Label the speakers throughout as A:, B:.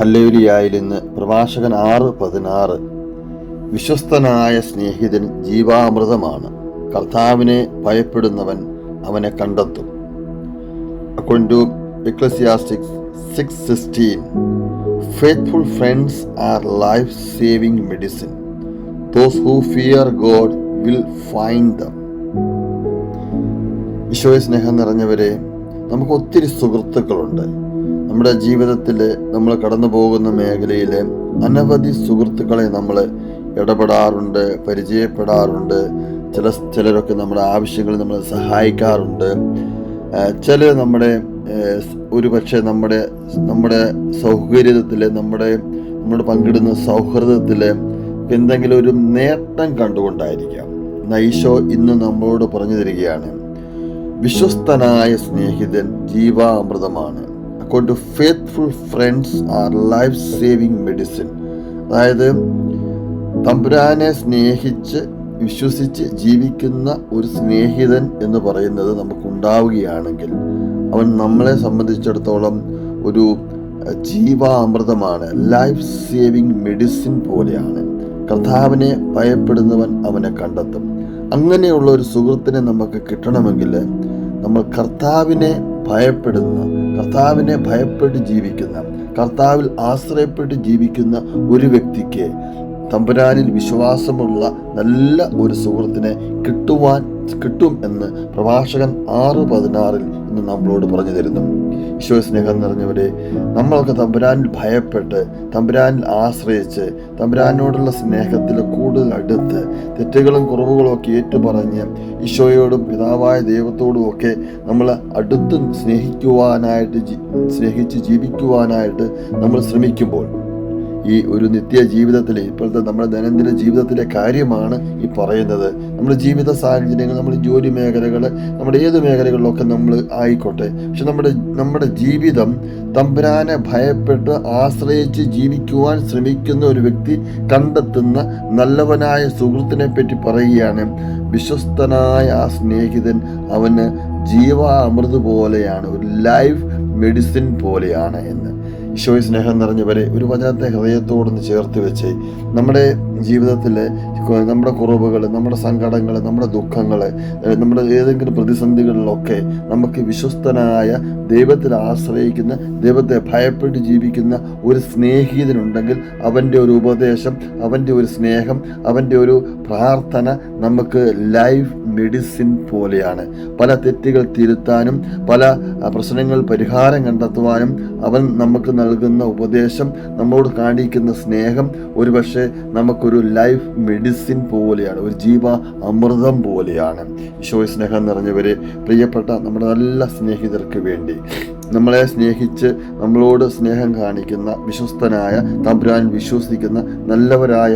A: ഹല്ലേലിയായിലിന്ന് പ്രഭാഷകൻ ആറ് പതിനാറ്. വിശ്വസ്തനായ സ്നേഹിതൻ ജീവാമൃതമാണ്. കർത്താവിനെ ഭയപ്പെടുന്നവൻ അവനെ കണ്ടെത്തും. According to Ecclesiastes six sixteen faithful friends are life saving medicine those who fear God will find them ഈശോയെ സ്നേഹം നിറഞ്ഞവരെ നമുക്ക് ഒത്തിരി സുഹൃത്തുക്കളുണ്ട്. നമ്മുടെ ജീവിതത്തിൽ നമ്മൾ കടന്നു പോകുന്ന മേഖലയിൽ അനവധി സുഹൃത്തുക്കളെ നമ്മൾ ഇടപെടാറുണ്ട് പരിചയപ്പെടാറുണ്ട്. ചില ചിലരൊക്കെ നമ്മുടെ ആവശ്യങ്ങൾ നമ്മൾ സഹായിക്കാറുണ്ട്. ചില നമ്മുടെ ഒരു പക്ഷേ നമ്മുടെ നമ്മുടെ സൗകര്യത്തിൽ നമ്മുടെ നമ്മൾ പങ്കിടുന്ന സൗഹൃദത്തിൽ എന്തെങ്കിലും ഒരു നേട്ടം കണ്ടുകൊണ്ടായിരിക്കാം. നൈഷോ ഇന്ന് നമ്മളോട് പറഞ്ഞു തരികയാണ് വിശ്വസ്തനായ സ്നേഹിതൻ ജീവാമൃതമാണ്. Accord to faithful friends are life saving medicine അതായത് തമ്പുരാനെ സ്നേഹിച്ച് വിശ്വസിച്ച് ജീവിക്കുന്ന ഒരു സ്നേഹിതൻ എന്ന് പറയുന്നത് നമുക്കുണ്ടാവുകയാണെങ്കിൽ അവൻ നമ്മളെ സംബന്ധിച്ചിടത്തോളം ഒരു ജീവാമൃതമാണ് ലൈഫ് സേവിങ് മെഡിസിൻ പോലെയാണ്. കർത്താവിനെ ഭയപ്പെടുന്നവൻ അവനെ കണ്ടെത്തും. അങ്ങനെയുള്ള ഒരു സുഹൃത്തിനെ നമുക്ക് കിട്ടണമെങ്കിൽ നമ്മൾ കർത്താവിനെ ഭയപ്പെടുന്ന. കർത്താവിനെ ഭയപ്പെട്ട് ജീവിക്കുന്ന കർത്താവിൽ ആശ്രയപ്പെട്ട് ജീവിക്കുന്ന ഒരു വ്യക്തിക്ക് തമ്പുരാനിൽ വിശ്വാസമുള്ള നല്ല ഒരു സുഹൃത്തിനെ കിട്ടുവാൻ കിട്ടും എന്ന് പ്രഭാഷകൻ ആറ് പതിനാറിൽ ഇന്ന് നമ്മളോട് പറഞ്ഞു തരുന്നു. ഈശോ സ്നേഹം നിറഞ്ഞവരെ നമ്മളൊക്കെ തമ്പുരാനിൽ ഭയപ്പെട്ട് തമ്പുരാനിൽ ആശ്രയിച്ച് തമ്പുരാനോടുള്ള സ്നേഹത്തിൽ കൂടുതൽ അടുത്ത് തെറ്റുകളും കുറവുകളും ഒക്കെ ഏറ്റുപറഞ്ഞ് ഈശോയോടും പിതാവായ ദൈവത്തോടും ഒക്കെ നമ്മൾ അടുത്ത് സ്നേഹിക്കുവാനായിട്ട് സ്നേഹിച്ച് ജീവിക്കുവാനായിട്ട് നമ്മൾ ശ്രമിക്കുമ്പോൾ ഈ ഒരു നിത്യ ജീവിതത്തിലെ ഇപ്പോഴത്തെ നമ്മുടെ ദൈനംദിന ജീവിതത്തിലെ കാര്യമാണ് ഈ പറയുന്നത്. നമ്മുടെ ജീവിത സാഹചര്യങ്ങൾ നമ്മുടെ ജോലി മേഖലകൾ നമ്മുടെ ഏത് മേഖലകളിലൊക്കെ നമ്മൾ ആയിക്കോട്ടെ. പക്ഷെ നമ്മുടെ നമ്മുടെ ജീവിതം തമ്പുരാനെ ഭയപ്പെട്ട് ആശ്രയിച്ച് ജീവിക്കുവാൻ ശ്രമിക്കുന്ന ഒരു വ്യക്തി കണ്ടെത്തുന്ന നല്ലവനായ സുഹൃത്തിനെ പറ്റി പറയുകയാണ്. വിശ്വസ്തനായ ആ സ്നേഹിതൻ അവന് ജീവാമൃത് പോലെയാണ് ഒരു ലൈഫ് മെഡിസിൻ പോലെയാണ് എന്ന്. ഈശോയെ സ്നേഹം നിറഞ്ഞവരെ ഒരു വചനത്തെ ഹൃദയത്തോടൊന്ന് ചേർത്ത് വെച്ച് നമ്മുടെ ജീവിതത്തിലെ നമ്മുടെ കുറവുകൾ നമ്മുടെ സങ്കടങ്ങൾ നമ്മുടെ ദുഃഖങ്ങൾ നമ്മുടെ ഏതെങ്കിലും പ്രതിസന്ധികളിലൊക്കെ നമുക്ക് വിശ്വസ്തനായ ദൈവത്തിൽ ആശ്രയിക്കുന്ന ദൈവത്തെ ഭയപ്പെട്ട് ജീവിക്കുന്ന ഒരു സ്നേഹിതനുണ്ടെങ്കിൽ അവന്റെ ഒരു ഉപദേശം അവന്റെ ഒരു സ്നേഹം അവന്റെ ഒരു പ്രാർത്ഥന നമുക്ക് ലൈഫ് മെഡിസിൻ പോലെയാണ്. പല തെറ്റുകൾ തിരുത്താനും പല പ്രശ്നങ്ങൾ പരിഹാരം കണ്ടെത്തുവാനും അവൻ നമുക്ക് നൽകുന്ന ഉപദേശം നമ്മോട് കാണിക്കുന്ന സ്നേഹം ഒരുപക്ഷെ നമുക്കൊരു ലൈഫ് മെഡിസിൻ പോലെയാണ് ഒരു ജീവ അമൃതം പോലെയാണ്. ഈശോ സ്നേഹം നിറഞ്ഞവരെ പ്രിയപ്പെട്ട നമ്മുടെ നല്ല സ്നേഹിതർക്ക് വേണ്ടി നമ്മളെ സ്നേഹിച്ച് നമ്മളോട് സ്നേഹം കാണിക്കുന്ന വിശ്വസ്തനായ തമ്പുരാൻ വിശ്വസിക്കുന്ന നല്ലവരായ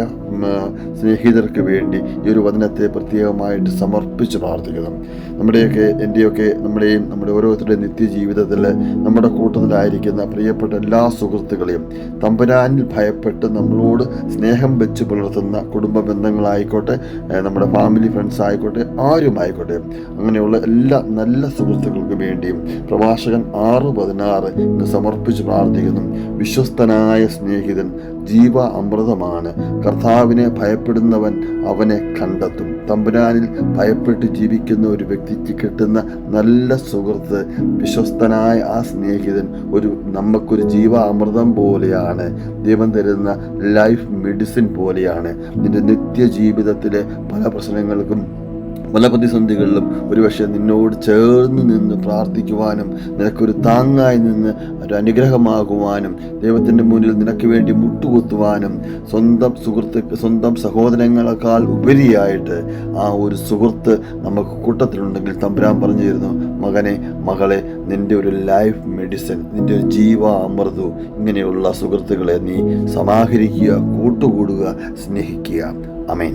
A: സ്നേഹിതർക്ക് വേണ്ടി ഈ ഒരു വചനത്തെ പ്രത്യേകമായിട്ട് സമർപ്പിച്ച് പ്രാർത്ഥിക്കുന്നു. നമ്മുടെയൊക്കെ എന്റെയൊക്കെ നമ്മുടെയും നമ്മുടെ ഓരോരുത്തരുടെയും നിത്യജീവിതത്തിൽ നമ്മുടെ കൂട്ടത്തിലായിരിക്കുന്ന പ്രിയപ്പെട്ട എല്ലാ സുഹൃത്തുക്കളെയും തമ്പുരാനിൽ ഭയപ്പെട്ട് നമ്മളോട് സ്നേഹം വെച്ച് പുലർത്തുന്ന കുടുംബ ബന്ധങ്ങളായിക്കോട്ടെ നമ്മുടെ ഫാമിലി ഫ്രണ്ട്സ് ആയിക്കോട്ടെ ആരും ആയിക്കോട്ടെ അങ്ങനെയുള്ള എല്ലാ നല്ല സുഹൃത്തുക്കൾക്ക് വേണ്ടിയും പ്രഭാഷകൻ ആറ് പതിനാറ് സമർപ്പിച്ച് പ്രാർത്ഥിക്കുന്നു. വിശ്വസ്തനായ സ്നേഹിതൻ ജീവ അമൃതമാണ് കർത്താവിനെ ഭയപ്പെടുന്നവൻ അവനെ കണ്ടെത്തും. തമ്പുരാനിൽ ഭയപ്പെട്ട് ജീവിക്കുന്ന ഒരു വ്യക്തിക്ക് കിട്ടുന്ന നല്ല സുഹൃത്ത് വിശ്വസ്തനായ ആ സ്നേഹിതൻ ഒരു നമുക്കൊരു ജീവ അമൃതം പോലെയാണ്. ദൈവം തരുന്ന ലൈഫ് മെഡിസിൻ പോലെയാണ്. നിന്റെ നിത്യജീവിതത്തിലെ പല പ്രശ്നങ്ങൾക്കും പല പ്രതിസന്ധികളിലും ഒരുപക്ഷെ നിന്നോട് ചേർന്ന് നിന്ന് പ്രാർത്ഥിക്കുവാനും നിനക്കൊരു താങ്ങായി നിന്ന് ഒരു അനുഗ്രഹമാകുവാനും ദൈവത്തിന്റെ മുന്നിൽ നിനക്ക് വേണ്ടി മുട്ടുകുത്തുവാനും സ്വന്തം സുഹൃത്ത് സ്വന്തം സഹോദരങ്ങളെക്കാൾ ഉപരിയായിട്ട് ആ ഒരു സുഹൃത്ത് നമുക്ക് കൂട്ടത്തിലുണ്ടെങ്കിൽ തമ്പുരാൻ പറഞ്ഞു തരുന്നു മകനെ മകളെ നിന്റെ ഒരു ലൈഫ് മെഡിസിൻ നിന്റെ ഒരു ജീവ അമൃതു ഇങ്ങനെയുള്ള സുഹൃത്തുക്കളെ നീ സമാഹരിക്കുക കൂട്ടുകൂടുക സ്നേഹിക്കുക. അമേൻ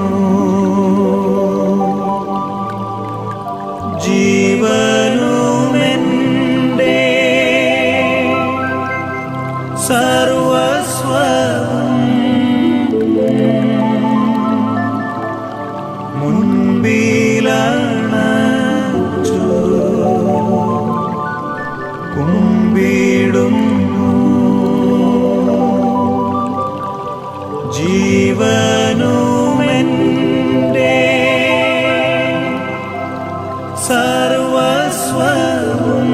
B: മുൻപിലാണ് കുമ്പിടും ജീവനുമെന്റെ സർവസ്വവും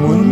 B: മുൻ